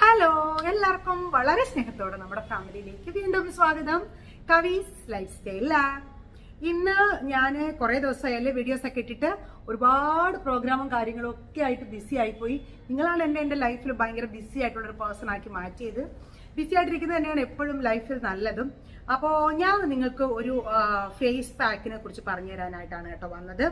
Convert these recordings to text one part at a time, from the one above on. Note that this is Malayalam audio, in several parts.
ഹലോ എല്ലാവർക്കും വളരെ സ്നേഹത്തോടെ നമ്മുടെ ഫാമിലിയിലേക്ക് വീണ്ടും സ്വാഗതം. കവീസ് ലൈഫ് സ്റ്റൈൽ ഇന്ന് ഞാൻ കുറേ ദിവസമായല്ലേ വീഡിയോസ് ഒക്കെ ഇട്ടിട്ട് ഒരുപാട് പ്രോഗ്രാമും കാര്യങ്ങളും ഒക്കെ ആയിട്ട് ബിസി ആയിപ്പോയി. നിങ്ങളാണ് എന്നെ എന്റെ ലൈഫിൽ ഭയങ്കര ബിസി ആയിട്ടുള്ളൊരു പേഴ്സൺ ആക്കി മാറ്റിയത്. ബിസി ആയിട്ടിരിക്കുന്നത് തന്നെയാണ് എപ്പോഴും ലൈഫിൽ നല്ലതും. അപ്പോൾ ഞാൻ നിങ്ങൾക്ക് ഒരു ഫേസ് പാക്കിനെ കുറിച്ച് പറഞ്ഞു തരാനായിട്ടാണ് കേട്ടോ വന്നത്.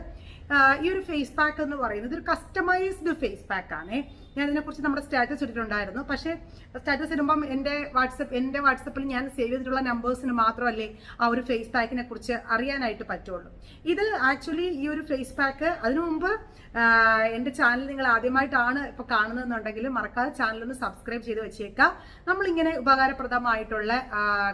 ഈ ഒരു ഫേസ് പാക്ക് എന്ന് പറയുന്നത് ഒരു കസ്റ്റമൈസ്ഡ് ഫേസ് പാക്ക് ആണ്. ഞാൻ ഇതിനെക്കുറിച്ച് നമ്മുടെ സ്റ്റാറ്റസ് ഇട്ടിട്ടുണ്ടായിരുന്നു. പക്ഷേ സ്റ്റാറ്റസ് ഇടുമ്പം എന്റെ വാട്സപ്പ് എന്റെ വാട്സപ്പിൽ ഞാൻ സേവ് ചെയ്തിട്ടുള്ള നമ്പേഴ്സിന് മാത്രമല്ലേ ആ ഒരു ഫേസ് പാക്കിനെ കുറിച്ച് അറിയാനായിട്ട് പറ്റുള്ളൂ. ഇത് ആക്ച്വലി ഈ ഒരു ഫേസ് പാക്ക് അതിനു മുമ്പ് എന്റെ ചാനൽ നിങ്ങൾ ആദ്യമായിട്ടാണ് ഇപ്പോൾ കാണുന്നതെന്നുണ്ടെങ്കിൽ മറക്കാതെ ചാനലൊന്ന് സബ്സ്ക്രൈബ് ചെയ്ത് വെച്ചേക്കാം. നമ്മളിങ്ങനെ ഉപകാരപ്രദമായിട്ടുള്ള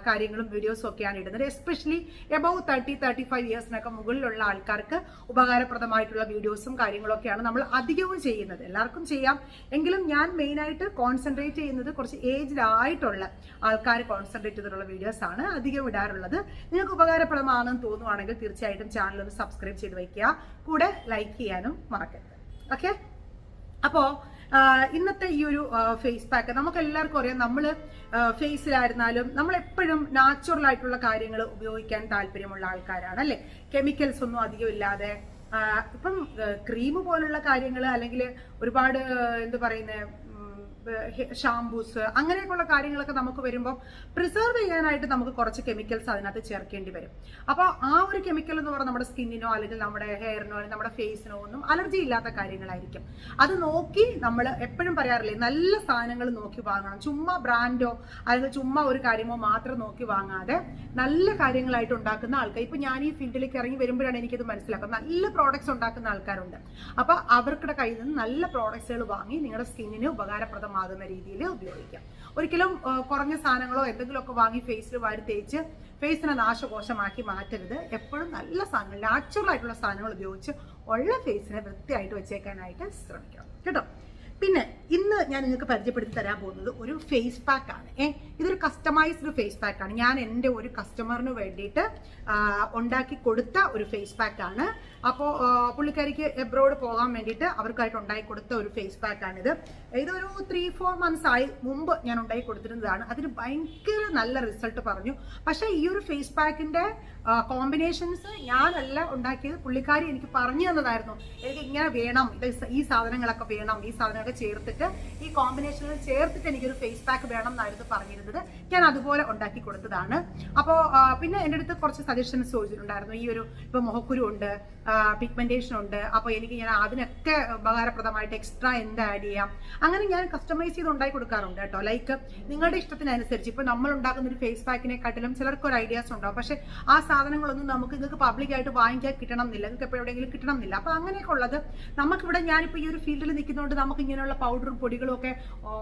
കാര്യങ്ങളും കാര്യങ്ങളും വീഡിയോസും ഒക്കെയാണ് ഇടുന്നത്. Especially above thirty thirty five ഇയേഴ്സിനൊക്കെ മുകളിലുള്ള ആൾക്കാർക്ക് ഉപകാരപ്രദമായിട്ടുള്ള വീഡിയോസും കാര്യങ്ങളൊക്കെയാണ് നമ്മൾ അധികവും ചെയ്യുന്നത്. എല്ലാവർക്കും ചെയ്യാം. എങ്കിലും ഞാൻ മെയിനായിട്ട് കോൺസെൻട്രേറ്റ് ചെയ്യുന്നത് കുറച്ച് ഏജ്ഡ് ആയിട്ടുള്ള ആൾക്കാർ കോൺസെൻട്രേറ്റ് ചെയ്തിട്ടുള്ള വീഡിയോസ് ആണ് അധികം ഇടാറുള്ളത്. നിങ്ങൾക്ക് ഉപകാരപ്രദമാണെന്ന് തോന്നുവാണെങ്കിൽ തീർച്ചയായിട്ടും ചാനൽ ഒന്ന് സബ്സ്ക്രൈബ് ചെയ്ത് വയ്ക്കുക. കൂടെ ലൈക്ക് ചെയ്യാനും മറക്കരുത്. ഓക്കെ അപ്പോൾ ഇന്നത്തെ ഈ ഒരു ഫേസ് പാക്ക് നമുക്ക് എല്ലാവർക്കും അറിയാം. നമ്മൾ ഫേസിലായിരുന്നാലും നമ്മൾ എപ്പോഴും നാച്ചുറൽ ആയിട്ടുള്ള കാര്യങ്ങൾ ഉപയോഗിക്കാൻ താല്പര്യമുള്ള ആൾക്കാരാണ് അല്ലെ? കെമിക്കൽസ് ഒന്നും അധികം ഇല്ലാതെ ഇപ്പം ക്രീം പോലുള്ള കാര്യങ്ങൾ അല്ലെങ്കിൽ ഒരുപാട് എന്താ പറയുന്നത് ഷാംപൂസ് അങ്ങനെയൊക്കെയുള്ള കാര്യങ്ങളൊക്കെ നമുക്ക് വരുമ്പോൾ പ്രിസർവ് ചെയ്യാനായിട്ട് നമുക്ക് കുറച്ച് കെമിക്കൽസ് അതിനകത്ത് ചേർക്കേണ്ടി വരും. അപ്പോൾ ആ ഒരു കെമിക്കൽ എന്ന് പറഞ്ഞാൽ നമ്മുടെ സ്കിന്നിനോ അല്ലെങ്കിൽ നമ്മുടെ ഹെയറിനോ അല്ലെങ്കിൽ നമ്മുടെ ഫേസിനോ ഒന്നും അലർജി ഇല്ലാത്ത കാര്യങ്ങളായിരിക്കും. അത് നോക്കി നമ്മൾ എപ്പോഴും പറയാറില്ലേ നല്ല സാധനങ്ങൾ നോക്കി വാങ്ങണം. ചുമ്മാ ബ്രാൻഡോ അല്ലെങ്കിൽ ചുമ്മാ ഒരു കാര്യമോ മാത്രം നോക്കി വാങ്ങാതെ നല്ല കാര്യങ്ങളായിട്ട് ഉണ്ടാക്കുന്ന ആൾക്കാർ. ഇപ്പം ഞാൻ ഈ ഫീൽഡിലേക്ക് ഇറങ്ങി വരുമ്പോഴാണ് എനിക്കത് മനസ്സിലാക്കുന്നത്. നല്ല പ്രോഡക്ട്സ് ഉണ്ടാക്കുന്ന ആൾക്കാരുണ്ട്. അപ്പോൾ അവർക്കുടെ കയ്യിൽ നിന്ന് നല്ല പ്രോഡക്ട്സുകൾ വാങ്ങി നിങ്ങളുടെ സ്കിന്നിന് ഉപകാരപ്രദമാകുന്ന രീതിയിൽ ഉപയോഗിക്കാം. ഒരിക്കലും കുറഞ്ഞ സാധനങ്ങളോ എന്തെങ്കിലുമൊക്കെ വാങ്ങി ഫേസിൽ വാരി തേച്ച് ഫേസിനെ നാശകോശമാക്കി മാറ്റരുത്. എപ്പോഴും നല്ല സാധനങ്ങൾ നാച്ചുറൽ ആയിട്ടുള്ള സാധനങ്ങൾ ഉപയോഗിച്ച് ഉള്ള ഫേസിനെ വൃത്തിയായിട്ട് വെച്ചേക്കാനായിട്ട് ശ്രമിക്കണം. കേട്ടോ? പിന്നെ ഇന്ന് ഞാൻ നിങ്ങൾക്ക് പരിചയപ്പെടുത്തി തരാൻ പോകുന്നത് ഒരു ഫേസ് പാക്ക് ആണ്. ഏ ഇതൊരു കസ്റ്റമൈസ്ഡ് ഫേസ് പാക്ക് ആണ്. ഞാൻ എന്റെ ഒരു കസ്റ്റമറിന് വേണ്ടിയിട്ട് ഉണ്ടാക്കി കൊടുത്ത ഒരു ഫേസ് പാക്ക് ആണ്. അപ്പോൾ പുള്ളിക്കാരിക്ക് എബ്രോഡ് പോകാൻ വേണ്ടിയിട്ട് അവർക്കായിട്ട് ഉണ്ടാക്കി കൊടുത്ത ഒരു ഫേസ് പാക്ക് ആണിത് ഇതൊരു ത്രീ ഫോർ മന്ത്സ് ആയി മുമ്പ് ഞാൻ ഉണ്ടാക്കി കൊടുത്തിരുന്നതാണ്. അതിന് ഭയങ്കര നല്ല റിസൾട്ട് പറഞ്ഞു. പക്ഷേ ഈ ഒരു ഫേസ് പാക്കിന്റെ കോമ്പിനേഷൻസ് ഞാനല്ല ഉണ്ടാക്കിയത്. പുള്ളിക്കാരി എനിക്ക് പറഞ്ഞു തന്നതായിരുന്നു. എനിക്ക് ഇങ്ങനെ വേണം ഇത് ഈ സാധനങ്ങളൊക്കെ വേണം ഈ സാധനങ്ങളൊക്കെ ചേർത്തിട്ട് ഈ കോമ്പിനേഷനിൽ ചേർത്തിട്ട് എനിക്കൊരു ഫേസ് പാക്ക് വേണം എന്നായിരുന്നു പറഞ്ഞിരുന്നത്. ഞാൻ അതുപോലെ ഉണ്ടാക്കി കൊടുത്തതാണ്. അപ്പോൾ പിന്നെ എന്റെ അടുത്ത് കുറച്ച് സജഷൻസ് ചോദിച്ചിട്ടുണ്ടായിരുന്നു. ഈ ഒരു ഇപ്പൊ മുഖക്കുരു ഉണ്ട് പിഗ്മെന്റേഷൻ ഉണ്ട്. അപ്പോൾ എനിക്ക് ഞാൻ അതിനൊക്കെ ഉപകാരപ്രദമായിട്ട് എക്സ്ട്രാ എന്ത് ആഡ് ചെയ്യാം? അങ്ങനെ ഞാൻ കസ്റ്റമൈസ് ചെയ്ത് ഉണ്ടാക്കി കൊടുക്കാറുണ്ട് കേട്ടോ. ലൈക്ക് നിങ്ങളുടെ ഇഷ്ടത്തിനനുസരിച്ച് ഇപ്പൊ നമ്മൾ ഉണ്ടാക്കുന്ന ഒരു ഫേസ് പാക്കിനെക്കാട്ടിലും ചിലർക്ക് ഒരു ഐഡിയാസ് ഉണ്ടാവും പക്ഷെ ആ സാധനങ്ങളൊന്നും നമുക്ക് നിങ്ങൾക്ക് പബ്ലിക്കായിട്ട് വാങ്ങിക്കാൻ കിട്ടണം എന്നില്ല. നിങ്ങൾക്ക് എപ്പോഴെങ്കിലും കിട്ടണം എന്നില്ല. അപ്പൊ അങ്ങനെയൊക്കെ ഉള്ളത് നമുക്കിവിടെ ഞാനിപ്പോൾ ഈ ഒരു ഫീൽഡിൽ നിൽക്കുന്നതുകൊണ്ട് നമുക്ക് ഇങ്ങനെയുള്ള പൗഡറും പൊടികളും ഒക്കെ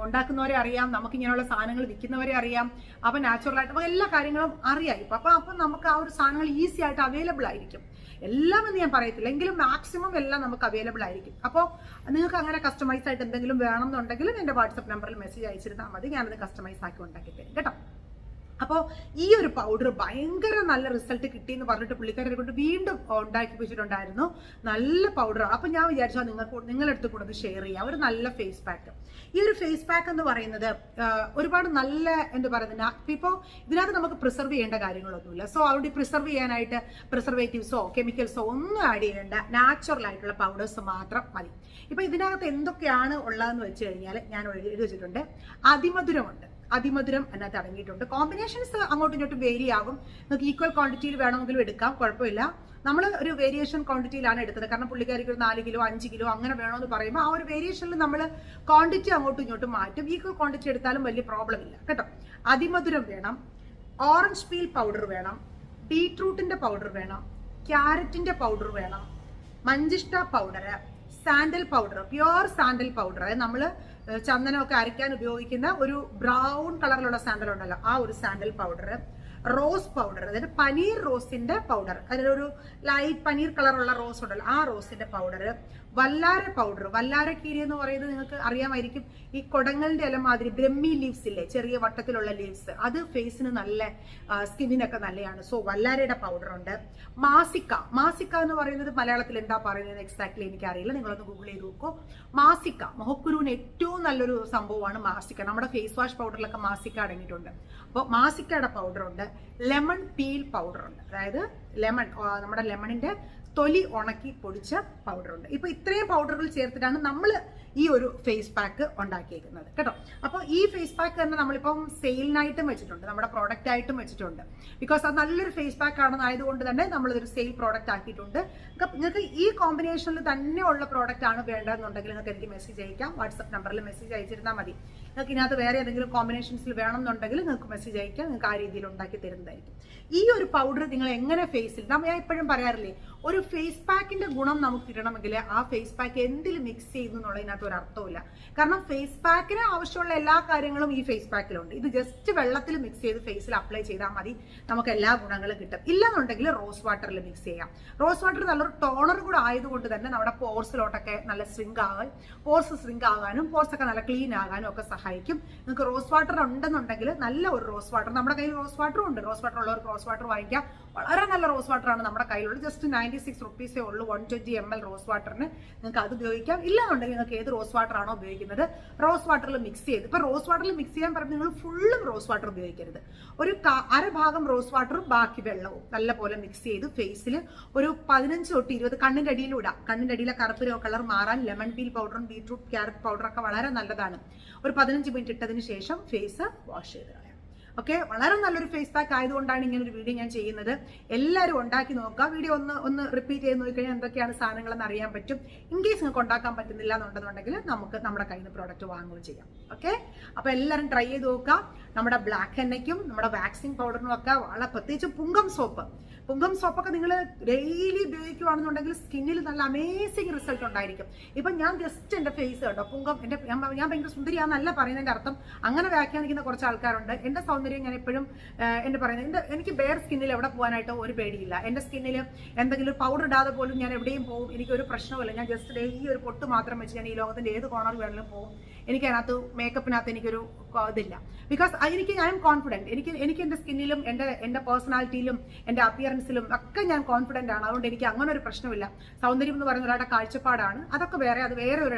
ഉണ്ടാക്കുന്നവരെ അറിയാം. നമുക്ക് ഇങ്ങനെയുള്ള സാധനങ്ങൾ വിൽക്കുന്നവരെ അറിയാം. അപ്പൊ നാച്ചുറലായിട്ട് അപ്പൊ എല്ലാ കാര്യങ്ങളും അറിയാം. ഇപ്പൊ അപ്പൊ അപ്പൊ നമുക്ക് ആ ഒരു സാധനങ്ങൾ ഈസി ആയിട്ട് അവൈലബിൾ ആയിരിക്കും. എല്ലാം എന്ന് ഞാൻ പറയത്തില്ല. എങ്കിലും മാക്സിമം എല്ലാം നമുക്ക് അവൈലബിൾ ആയിരിക്കും. അപ്പോൾ നിങ്ങൾക്ക് അങ്ങനെ കസ്റ്റമൈസ് ആയിട്ട് എന്തെങ്കിലും വേണം എന്നുണ്ടെങ്കിൽ എന്റെ വാട്സപ്പ് നമ്പറിൽ മെസ്സേജ് അയച്ചിരുന്നാൽ മതി. ഞാനത് കസ്റ്റമൈസ് ആക്കി ഉണ്ടാക്കി തരും കേട്ടോ? അപ്പോൾ ഈ ഒരു പൗഡർ ഭയങ്കര നല്ല റിസൾട്ട് കിട്ടി എന്ന് പറഞ്ഞിട്ട് പുള്ളിക്കാരെ കൊണ്ട് വീണ്ടും ഉണ്ടാക്കി വെച്ചിട്ടുണ്ടായിരുന്നു. നല്ല പൗഡർ അപ്പോൾ ഞാൻ വിചാരിച്ചാൽ നിങ്ങൾക്ക് നിങ്ങളെടുത്ത് ഒന്ന് ഷെയർ ചെയ്യാം. ഒരു നല്ല ഫേസ് പാക്ക് ഈ ഒരു ഫേസ് പാക്ക് എന്ന് പറയുന്നത് ഒരുപാട് നല്ല എന്താ പറയുന്നത് ഇപ്പോൾ ഇതിനകത്ത് നമുക്ക് പ്രിസർവ് ചെയ്യേണ്ട കാര്യങ്ങളൊന്നുമില്ല. സോ അവിടെ പ്രിസർവ് ചെയ്യാനായിട്ട് പ്രിസർവേറ്റീവ്സോ കെമിക്കൽസോ ഒന്നും ആഡ് ചെയ്യേണ്ട നാച്ചുറൽ ആയിട്ടുള്ള പൗഡേഴ്സ് മാത്രം മതി. ഇപ്പൊ ഇതിനകത്ത് എന്തൊക്കെയാണ് ഉള്ളതെന്ന് വെച്ച് കഴിഞ്ഞാൽ ഞാൻ എഴുതി വെച്ചിട്ടുണ്ട്. അതിമധുരമുണ്ട്. അതിമധുരം അതിനകത്ത് അടങ്ങിയിട്ടുണ്ട്. കോമ്പിനേഷൻസ് അങ്ങോട്ടും ഇങ്ങോട്ടും വേരി ആകും. നിങ്ങൾക്ക് ഈക്വൽ ക്വാണ്ടിറ്റിയിൽ വേണമെങ്കിലും എടുക്കാം. കുഴപ്പമില്ല. നമ്മൾ ഒരു വേരിയേഷൻ ക്വാണ്ടിറ്റിയിലാണ് എടുത്തത്. കാരണം പുള്ളിക്കാരിക്ക് ഒരു നാല് കിലോ അഞ്ച് കിലോ അങ്ങനെ വേണമെന്ന് പറയുമ്പോൾ ആ ഒരു വേരിയേഷനിൽ നമ്മൾ ക്വാണ്ടിറ്റി അങ്ങോട്ടും ഇങ്ങോട്ടും മാറ്റും. ഈക്വൽ ക്വാണ്ടിറ്റി എടുത്താലും വലിയ പ്രോബ്ലം ഇല്ല. കേട്ടോ? അതിമധുരം വേണം. ഓറഞ്ച് പീൽ പൗഡർ വേണം. ബീട്രൂട്ടിന്റെ പൗഡർ വേണം. ക്യാരറ്റിന്റെ പൗഡർ വേണം. മഞ്ചിഷ്ട powder sandal powder pure sandal powder. അതായത് നമ്മൾ ചന്ദനമൊക്കെ അരയ്ക്കാൻ ഉപയോഗിക്കുന്ന ഒരു ബ്രൗൺ കളറിലുള്ള സാൻഡൽ ഉണ്ടല്ലോ ആ ഒരു സാൻഡൽ പൗഡർ. റോസ് പൗഡർ അതായത് പനീർ റോസിന്റെ പൗഡർ. അതിലൊരു ലൈറ്റ് പനീർ കളറുള്ള റോസ് ഉണ്ടല്ലോ ആ റോസിന്റെ പൗഡർ. വല്ലാര പൗഡർ വല്ലാരക്കീരി എന്ന് പറയുന്നത് നിങ്ങൾക്ക് അറിയാമായിരിക്കും ഈ കുടങ്ങളുടെ ഇല മാതിരി ബ്രഹ്മി ലീവ്സ് ഇല്ലേ ചെറിയ വട്ടത്തിലുള്ള ലീവ്സ് അത് ഫേസിന് നല്ല സ്കിന്നിനൊക്കെ നല്ലതാണ് സോ വല്ലാരയുടെ പൗഡർ ഉണ്ട്. മാസിക്ക മാസിക്ക എന്ന് പറയുന്നത് മലയാളത്തിൽ എന്താ പറയുന്നത് എക്സാക്ട്ലി എനിക്കറിയില്ല. നിങ്ങളൊന്ന് ഗൂഗിൾ ചെയ്ത് നോക്കൂ. മാസിക്ക മുഖക്കുരുവിന് ഏറ്റവും നല്ലൊരു സംഭവമാണ് മാസിക്ക. നമ്മുടെ ഫേസ് വാഷ് പൗഡറിലൊക്കെ മാസിക്ക അടങ്ങിയിട്ടുണ്ട്. അപ്പോൾ മാസിക്കയുടെ പൗഡർ ഉണ്ട്. ലെമൺ പീൽ പൗഡർ ഉണ്ട്. അതായത് ലെമൺ നമ്മുടെ ലെമണിന്റെ തൊലി ഉണക്കി പൊടിച്ച പൗഡർ ഉണ്ട്. ഇപ്പൊ ഇത്രയും പൗഡറുകൾ ചേർത്തിട്ടാണ് നമ്മൾ ഈ ഒരു ഫേസ് പാക്ക് ഉണ്ടാക്കിയേക്കുന്നത്. കേട്ടോ? അപ്പോൾ ഈ ഫേസ് പാക്ക് തന്നെ നമ്മളിപ്പം സെയിലിനായിട്ടും വെച്ചിട്ടുണ്ട്. നമ്മുടെ പ്രോഡക്റ്റ് ആയിട്ടും വെച്ചിട്ടുണ്ട്. ബിക്കോസ് അത് നല്ലൊരു ഫേസ് പാക്ക് ആണെന്ന് ആയതുകൊണ്ട് തന്നെ നമ്മളിതൊരു സെയിൽ പ്രോഡക്റ്റ് ആക്കിയിട്ടുണ്ട്. നിങ്ങൾക്ക് ഈ കോമ്പിനേഷനിൽ ഉള്ള പ്രോഡക്റ്റ് ആണ് വേണ്ടതെന്നുണ്ടെങ്കിൽ നിങ്ങൾക്ക് എനിക്ക് മെസ്സേജ് അയക്കാം. വാട്സപ്പ് നമ്പറിൽ മെസ്സേജ് അയച്ചിരുന്നാൽ മതി. നിങ്ങൾക്ക് ഇതിനകത്ത് വേറെ ഏതെങ്കിലും കോമ്പിനേഷൻസിൽ വേണമെന്നുണ്ടെങ്കിൽ നിങ്ങൾക്ക് മെസ്സേജ് അയക്കാം. നിങ്ങൾക്ക് ആ രീതിയിൽ ഉണ്ടാക്കി തരുന്നതായിരിക്കും. ഈ ഒരു പൗഡർ നിങ്ങൾ എങ്ങനെ ഫേസിൽ നമ്മൾ ഞാൻ എപ്പോഴും പറയാറില്ലേ ഒരു ഫേസ് പാക്കിന്റെ ഗുണം നമുക്ക് കിട്ടണമെങ്കിൽ ആ ഫേസ് പാക്ക് എന്തിൽ മിക്സ് ചെയ്യുന്നു എന്നുള്ളതിനകത്ത് ഒരു അർത്ഥമില്ല കാരണം ഫേസ് പാക്കിന് ആവശ്യമുള്ള എല്ലാ കാര്യങ്ങളും ഈ ഫേസ് പാക്കിലുണ്ട് ഇത് ജസ്റ്റ് വെള്ളത്തിൽ മിക്സ് ചെയ്ത് ഫേസിൽ അപ്ലൈ ചെയ്താൽ മതി. നമുക്ക് എല്ലാ ഗുണങ്ങളും കിട്ടും. ഇല്ലെന്നുണ്ടെങ്കിൽ റോസ് വാട്ടറിൽ മിക്സ് ചെയ്യാം. റോസ് വാട്ടർ നല്ലൊരു ടോണർ കൂടെ ആയതുകൊണ്ട് തന്നെ നമ്മുടെ പോർസിലോട്ടൊക്കെ നല്ല സ്വിങ് ആകാൻ പോർസ് സ്വിങ് ആകാനും പോർസ് ഒക്കെ നല്ല ക്ലീൻ ആകാനും ഒക്കെ സഹായിക്കും. നിങ്ങൾക്ക് റോസ് വാട്ടർ ഉണ്ടെന്നുണ്ടെങ്കിൽ നല്ല ഒരു റോസ് വാട്ടർ നമ്മുടെ കയ്യിൽ റോസ് വാട്ടറും ഉണ്ട്. റോസ് വാട്ടർ ഉള്ളവർക്ക് റോസ് വാട്ടർ വാങ്ങിക്കാം. വളരെ നല്ല റോസ് വാട്ടറാണ് നമ്മുടെ കയ്യിലുള്ളത്. ജസ്റ്റ് നയന്റി സിക്സ് റുപ്പീസേ ഉള്ളൂ. One twenty ML L rose വാട്ടറിന് നിങ്ങൾക്ക് അത് ഉപയോഗിക്കാം. ഇല്ലാന്നുണ്ടെങ്കിൽ നിങ്ങൾക്ക് ഏത് റോസ് വാട്ടർ ആണോ ഉപയോഗിക്കുന്നത്? റോസ് വാട്ടറിൽ മിക്സ് ചെയ്ത്. ഇപ്പൊ റോസ് വാട്ടറിൽ മിക്സ് ചെയ്യാൻ പറഞ്ഞ നിങ്ങൾ ഫുള്ളും റോസ് വാട്ടർ ഉപയോഗിക്കരുത്. ഒരു അരഭാഗം അര ഭാഗം റോസ് വാട്ടറും ബാക്കി വെള്ളവും നല്ലപോലെ മിക്സ് ചെയ്ത് ഫേസിൽ ഒരു പതിനഞ്ച് തൊട്ട് ഇരുപത് കണ്ണിന്റെ അടിയിൽ ഇടാം. കണ്ണിന്റെ അടിയിലെ കറുപ്പ് കളർ മാറാൻ ലെമൺ പീൽ പൗഡറും ബീട്രൂട്ട് ക്യാരറ്റ് പൗഡറൊക്കെ വളരെ നല്ലതാണ്. ഒരു പതിനഞ്ച് മിനിറ്റ് ഇട്ടതിന് ശേഷം ഫേസ് വാഷ് ചെയ്ത് കളയാം. ഓക്കെ? വളരെ നല്ലൊരു ഫേസ് പാക്ക് ആയതുകൊണ്ടാണ് ഇങ്ങനെ ഒരു വീഡിയോ ഞാൻ ചെയ്യുന്നത്. എല്ലാവരും ഉണ്ടാക്കി നോക്കുക. വീഡിയോ ഒന്ന് ഒന്ന് റിപ്പീറ്റ് ചെയ്ത് നോക്കിക്കഴിഞ്ഞാൽ എന്തൊക്കെയാണ് സാധനങ്ങളെന്ന് അറിയാൻ പറ്റും. ഇൻ കേസ് നിങ്ങൾക്ക് ഉണ്ടാക്കാൻ പറ്റുന്നില്ല എന്നുണ്ടെന്നുണ്ടെങ്കിൽ നമുക്ക് നമ്മുടെ കയ്യിൽ നിന്ന് പ്രോഡക്റ്റ് വാങ്ങുകയും ചെയ്യാം. ഓക്കെ? അപ്പോൾ എല്ലാവരും ട്രൈ ചെയ്ത് നോക്കുക. നമ്മുടെ ബ്ലാക്ക് എണ്ണയ്ക്കും നമ്മുടെ വാക്സിൻ പൗഡറിനും ഒക്കെ വളരെ പ്രത്യേകിച്ച് പുങ്കം സോപ്പ് പുങ്കം സോപ്പൊക്കെ നിങ്ങൾ ഡെയിലി ഉപയോഗിക്കുകയാണെന്നുണ്ടെങ്കിൽ സ്കിന്നിൽ നല്ല അമേസിങ് റിസൾട്ട് ഉണ്ടായിരിക്കും. ഇപ്പം ഞാൻ ജസ്റ്റ് എന്റെ ഫേസ് കേട്ടോ കുങ്കം എന്റെ ഞാൻ ഭയങ്കര സുന്ദരിയാന്നല്ല പറയുന്നതിന്റെ അർത്ഥം. അങ്ങനെ വ്യാഖ്യാനിക്കുന്ന കുറച്ച് ആൾക്കാരുണ്ട്. എന്റെ സൗന്ദര്യം ഞാൻ എപ്പോഴും എന്റെ പറയുന്നത് എന്റെ എനിക്ക് ബെയർ സ്കിന്നിൽ എവിടെ പോകാനായിട്ട് ഒരു പേടിയില്ല. എന്റെ സ്കിന്നിൽ എന്തെങ്കിലും പൗഡർ ഇടാതെ പോലും ഞാൻ എവിടെയും പോകും എനിക്കൊരു പ്രശ്നവുമില്ല. ഞാൻ ജസ്റ്റ് ഡെയിലി ഒരു പൊട്ട് മാത്രം വെച്ച് ഞാൻ ഈ ലോകത്തിന്റെ ഏത് കോണർ വേണമെങ്കിലും പോകും എനിക്ക് അതിനകത്ത് മേക്കപ്പിനകത്ത് എനിക്കൊരു ഇതില്ല. ബിക്കോസ് എനിക്ക് ഐ എം കോൺഫിഡന്റ് എനിക്ക് എനിക്ക് എന്റെ സ്കിന്നിലും എന്റെ എന്റെ പേഴ്സണാലിറ്റിയിലും എന്റെ അപ്പിയറൻസിലും ഒക്കെ ഞാൻ കോൺഫിഡന്റ് ആണ്. അതുകൊണ്ട് എനിക്ക് അങ്ങനെ ഒരു പ്രശ്നമില്ല. സൗന്ദര്യം എന്ന് പറയുന്ന ഒരാളുടെ കാഴ്ചപ്പാടാണ്. അതൊക്കെ വേറെ അത് വേറെ ഒരു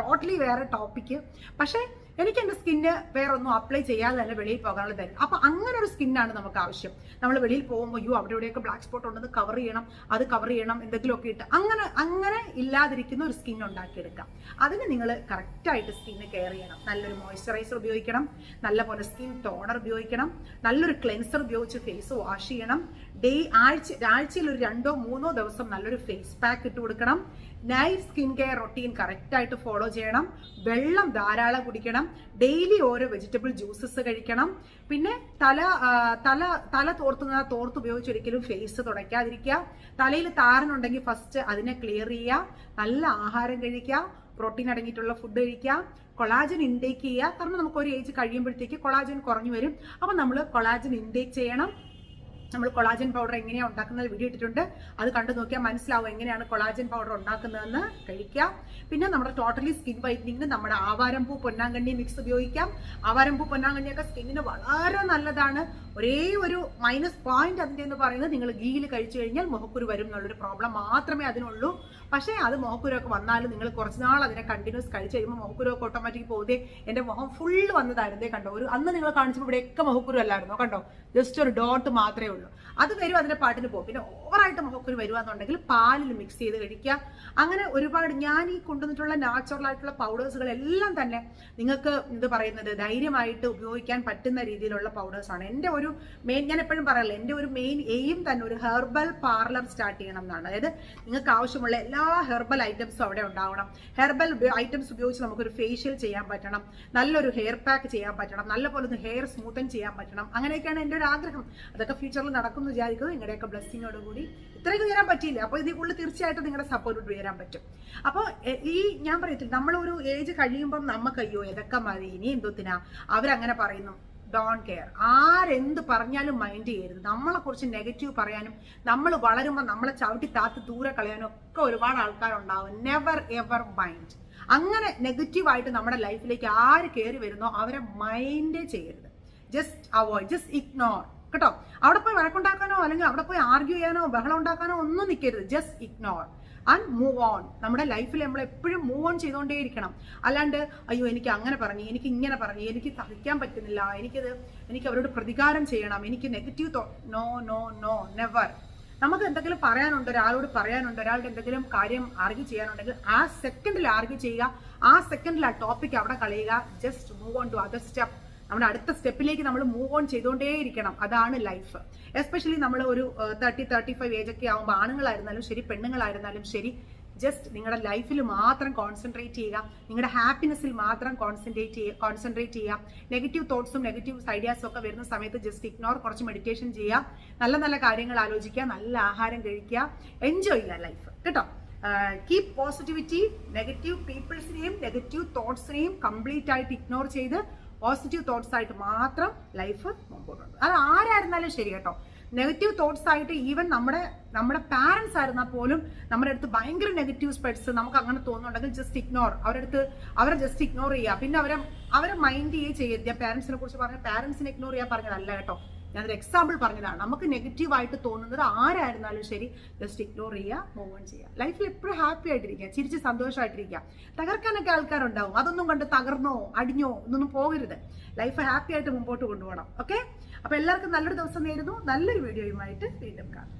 ടോട്ടലി വേറെ ടോപ്പിക്ക് പക്ഷേ എനിക്ക് എന്റെ സ്കിന്ന് വേറെ ഒന്നും അപ്ലൈ ചെയ്യാതെ തന്നെ വെളിയിൽ പോകാനുള്ള തരും അപ്പോൾ അങ്ങനെ ഒരു സ്കിന്നാണ് നമുക്ക് ആവശ്യം. നമ്മൾ വെളിയിൽ പോകുമ്പോൾ അയ്യോ അവിടെ ഇവിടെയൊക്കെ ബ്ലാക്ക് സ്പോട്ട് ഉണ്ടെന്ന് കവർ ചെയ്യണം അത് കവർ ചെയ്യണം എന്തെങ്കിലുമൊക്കെ ഇട്ട് അങ്ങനെ അങ്ങനെ ഇല്ലാതിരിക്കുന്ന ഒരു സ്കിൻ ഉണ്ടാക്കിയെടുക്കാം. അതിന് നിങ്ങൾ കറക്റ്റായിട്ട് സ്കിന്ന് കെയർ ചെയ്യണം. നല്ലൊരു മോയ്സ്ചറൈസർ ഉപയോഗിക്കണം. നല്ലപോലെ സ്കിൻ ടോണർ ഉപയോഗിക്കണം. നല്ലൊരു ക്ലെൻസർ ഉപയോഗിച്ച് ഫേസ് വാഷ് ചെയ്യണം. ഡേ ആഴ്ച ആഴ്ചയിൽ ഒരു രണ്ടോ മൂന്നോ ദിവസം നല്ലൊരു ഫേസ് പാക്ക് ഇട്ട് കൊടുക്കണം. നൈറ്റ് സ്കിൻ കെയർ റൊട്ടീൻ കറക്റ്റായിട്ട് ഫോളോ ചെയ്യണം. വെള്ളം ധാരാളം കുടിക്കണം. ഡെയിലി ഓരോ വെജിറ്റബിൾ ജ്യൂസസ് കഴിക്കണം. പിന്നെ തല തല തല തോർത്തുന്ന തോർത്ത് ഉപയോഗിച്ച് ഒരിക്കലും ഫേസ് തുടയ്ക്കാതിരിക്കുക. തലയിൽ താരനുണ്ടെങ്കിൽ ഫസ്റ്റ് അതിനെ ക്ലിയർ ചെയ്യുക. നല്ല ആഹാരം കഴിക്കുക. പ്രോട്ടീൻ അടങ്ങിയിട്ടുള്ള ഫുഡ് കഴിക്കുക. കൊളാജൻ ഇൻടേക്ക് ചെയ്യുക. കാരണം നമുക്ക് ഒരു ഏജ് കഴിയുമ്പോഴത്തേക്ക് കൊളാജൻ കുറഞ്ഞു വരും. അപ്പം നമ്മൾ കൊളാജൻ ഇൻടേക്ക് ചെയ്യണം. നമ്മൾ കൊളാജൻ പൗഡർ എങ്ങനെയാണ് ഉണ്ടാക്കുന്നത് വീഡിയോ ഇട്ടിട്ടുണ്ട്. അത് കണ്ടു നോക്കിയാൽ മനസ്സിലാവും എങ്ങനെയാണ് കൊളാജൻ പൗഡർ ഉണ്ടാക്കുന്നതെന്ന്. കഴിക്കാം. പിന്നെ നമ്മുടെ ടോട്ടലി സ്കിൻ വൈറ്റനിങ്ങിന് നമ്മുടെ ആവാരംപൂ പൊന്നാങ്കണ്ണി മിക്സ് ഉപയോഗിക്കാം. ആവാരംപൂ പൊന്നാങ്കണ്ണിയൊക്കെ സ്കിന്നിന് വളരെ നല്ലതാണ്. ഒരേ ഒരു മൈനസ് പോയിന്റ് അതിന്റെ എന്ന് പറയുന്നത് നിങ്ങൾ ഗീയിൽ കഴിച്ചു കഴിഞ്ഞാൽ മുഖക്കുരു വരും എന്നുള്ളൊരു പ്രോബ്ലം മാത്രമേ അതിനുള്ളൂ. പക്ഷേ അത് മോക്കുരമൊക്കെ വന്നാലും നിങ്ങൾ കുറച്ച് നാൾ അതിനെ കണ്ടിന്യൂസ് കഴിച്ച് കഴിയുമ്പോൾ മോക്കുരമൊക്കെ ഓട്ടോമാറ്റിക് പോകുതേ എന്റെ മുഖം ഫുള്ള് വന്നതായിരുന്നേ കണ്ടോ? ഒരു അന്ന് നിങ്ങൾ കാണിച്ചപ്പോൾ ഇവിടെയൊക്കെ മുഖക്കുരു അല്ലായിരുന്നോ കണ്ടോ? ജസ്റ്റ് ഒരു ഡോട്ട് മാത്രമേ ഉള്ളൂ. അത് വരും അതിന്റെ പാട്ടിന് പോകും. പിന്നെ ഓവറായിട്ട് മുഖക്കുരു വരുവാന്നുണ്ടെങ്കിൽ പാലിൽ മിക്സ് ചെയ്ത് കഴിക്കുക. അങ്ങനെ ഒരുപാട് ഞാൻ ഈ കൊണ്ടുവന്നിട്ടുള്ള നാച്ചുറൽ ആയിട്ടുള്ള പൗഡേഴ്സുകളെല്ലാം തന്നെ നിങ്ങൾക്ക് ഇത് പറയുന്നത് ധൈര്യമായിട്ട് ഉപയോഗിക്കാൻ പറ്റുന്ന രീതിയിലുള്ള പൗഡേഴ്സാണ് എന്റെ ഒരു മെയിൻ ഞാൻ എപ്പോഴും പറയല്ലോ എന്റെ ഒരു മെയിൻ എയിം തന്നെ ഒരു ഹെർബൽ പാർലർ സ്റ്റാർട്ട് ചെയ്യണം എന്നാണ്. അതായത് നിങ്ങൾക്ക് ആവശ്യമുള്ള എല്ലാ ഹെർബൽ ഐറ്റംസും അവിടെ ഉണ്ടാവണം. ഹെർബൽ ഐറ്റംസ് ഉപയോഗിച്ച് നമുക്കൊരു ഫേഷ്യൽ ചെയ്യാൻ പറ്റണം. നല്ലൊരു ഹെയർ പാക്ക് ചെയ്യാൻ പറ്റണം. നല്ലപോലെ ഒന്ന് ഹെയർ സ്മൂത്തൻ ചെയ്യാൻ പറ്റണം. അങ്ങനെയൊക്കെയാണ് എന്റെ ഒരു ആഗ്രഹം. അതൊക്കെ ഫ്യൂച്ചറിൽ നടക്കുമെന്ന് വിചാരിക്കുന്നു. നിങ്ങളുടെയൊക്കെ ബ്ലെസ്സിങ്ങോട് കൂടി ഇത്രയൊക്കെ ഉയരാൻ പറ്റിയില്ല. അപ്പോൾ ഇതിനുള്ളിൽ തീർച്ചയായിട്ടും നിങ്ങളുടെ സപ്പോർട്ട് ഉയരാൻ പറ്റും. അപ്പോൾ ഈ ഞാൻ പറയത്തില്ല നമ്മളൊരു ഏജ് കഴിയുമ്പം നമുക്ക് അയ്യോ ഇതൊക്കെ മതി ഇനി എന്തോത്തിനാ? അവരങ്ങനെ പറയുന്നു ഡോൺ കെയർ ആരെന്ത് പറഞ്ഞാലും മൈൻഡ് ചെയ്യരുത്. നമ്മളെ കുറിച്ച് നെഗറ്റീവ് പറയാനും നമ്മൾ വളരുമ്പോൾ നമ്മളെ ചവിട്ടി താത്ത് ദൂരെ കളയാനും ഒക്കെ ഒരുപാട് ആൾക്കാരുണ്ടാവും. നെവർ എവർ മൈൻഡ് അങ്ങനെ നെഗറ്റീവായിട്ട് നമ്മുടെ ലൈഫിലേക്ക് ആര് കയറി വരുന്നോ അവരെ മൈൻഡേ ചെയ്യരുത്. ജസ്റ്റ് അവോയ്ഡ് ജസ്റ്റ് ഇഗ്നോർ കേട്ടോ? അവിടെ പോയി വഴക്കുണ്ടാക്കാനോ അല്ലെങ്കിൽ അവിടെ പോയി ആർഗ്യൂ ചെയ്യാനോ ബഹളം ഉണ്ടാക്കാനോ ഒന്നും നിൽക്കരുത് just ignore and move on നമ്മുടെ ലൈഫിൽ നമ്മൾ എപ്പോഴും മൂവ് ഓൺ ചെയ്തുകൊണ്ടേയിരിക്കണം. അല്ലാണ്ട് അയ്യോ എനിക്ക് അങ്ങനെ പറഞ്ഞു എനിക്ക് ഇങ്ങനെ പറഞ്ഞു എനിക്ക് സഹിക്കാൻ പറ്റുന്നില്ല എനിക്കത് എനിക്ക് അവരോട് പ്രതികാരം ചെയ്യണം എനിക്ക് negative no no no never നമുക്ക് എന്തെങ്കിലും പറയാനുണ്ട്? ഒരാളോട് പറയാനുണ്ട്? ഒരാളുടെ എന്തെങ്കിലും കാര്യം ആർഗ്യൂ ചെയ്യാനുണ്ടെങ്കിൽ ആ സെക്കൻഡിൽ ആർഗ്യൂ ചെയ്യുക ആ സെക്കൻഡിൽ ആ ടോപ്പിക് അവിടെ കളയുക just move on to other step നമ്മുടെ അടുത്ത സ്റ്റെപ്പിലേക്ക് നമ്മൾ മൂവ് ഓൺ ചെയ്തുകൊണ്ടേയിരിക്കണം അതാണ് ലൈഫ് എസ്പെഷ്യലി നമ്മൾ ഒരു തേർട്ടി തേർട്ടി ഫൈവ് ഏജ് ഒക്കെ ആകുമ്പോൾ ആണുങ്ങളായിരുന്നാലും ശരി പെണ്ണുങ്ങളായിരുന്നാലും ശരി ജസ്റ്റ് നിങ്ങളുടെ ലൈഫിൽ മാത്രം കോൺസെൻട്രേറ്റ് ചെയ്യുക. നിങ്ങളുടെ ഹാപ്പിനെസ്സിൽ മാത്രം കോൺസെൻട്രേറ്റ് ചെയ്യുക. കോൺസെൻട്രേറ്റ് ചെയ്യുക നെഗറ്റീവ് തോട്ട്സും നെഗറ്റീവ് ഐഡിയാസും ഒക്കെ വരുന്ന സമയത്ത് ജസ്റ്റ് ഇഗ്നോർ കുറച്ച് മെഡിറ്റേഷൻ ചെയ്യുക. നല്ല നല്ല കാര്യങ്ങൾ ആലോചിക്കുക. നല്ല ആഹാരം കഴിക്കുക. എൻജോയ് ചെയ്യുക ലൈഫ് കേട്ടോ? കീപ് പോസിറ്റിവിറ്റി നെഗറ്റീവ് പീപ്പിൾസിനെയും നെഗറ്റീവ് തോട്ട്സിനെയും കംപ്ലീറ്റ് ആയിട്ട് ഇഗ്നോർ ചെയ്ത് പോസിറ്റീവ് തോട്ട്സ് ആയിട്ട് മാത്രം ലൈഫ് മുമ്പോട്ട് കൊണ്ട് അത് ആരായിരുന്നാലും ശരി കേട്ടോ. നെഗറ്റീവ് തോട്ട്സ് ആയിട്ട് ഈവൻ നമ്മുടെ നമ്മുടെ പാരൻസ് ആയിരുന്നാൽ പോലും നമ്മുടെ അടുത്ത് ഭയങ്കര നെഗറ്റീവ് സ്പെഡ്സ് നമുക്ക് അങ്ങനെ തോന്നുന്നുണ്ടെങ്കിൽ ജസ്റ്റ് ഇഗ്നോർ അവരുടെ അടുത്ത് അവരെ ജസ്റ്റ് ഇഗ്നോർ ചെയ്യുക. പിന്നെ അവരെ അവരെ മൈൻഡ് ചെയ്യരുത് പാരൻസിനെ കുറിച്ച് പറഞ്ഞ പാരൻസിനെ ഇഗ്നോർ ചെയ്യാൻ പറഞ്ഞതല്ല കേട്ടോ. ഞാനൊരു എക്സാമ്പിൾ പറഞ്ഞതാണ്. നമുക്ക് നെഗറ്റീവ് ആയിട്ട് തോന്നുന്നത് ആരായിരുന്നാലും ശരി ജസ്റ്റ് ഇഗ്നോർ ചെയ്യുക മൂവ് ഓൺ ചെയ്യുക. ലൈഫിൽ എപ്പോഴും ഹാപ്പി ആയിട്ടിരിക്കുക ചിരിച്ച് സന്തോഷമായിട്ടിരിക്കുക. തകർക്കാനൊക്കെ ആൾക്കാരുണ്ടാവും. അതൊന്നും കണ്ട് തകർന്നോ അടിഞ്ഞോ ഒന്നൊന്നും പോകരുത്. ലൈഫ് ഹാപ്പി ആയിട്ട് മുമ്പോട്ട് കൊണ്ടുപോകണം. ഓക്കെ അപ്പൊ എല്ലാവർക്കും നല്ലൊരു ദിവസം നേരുന്നു. നല്ലൊരു വീഡിയോയുമായിട്ട് വീണ്ടും കാണാം.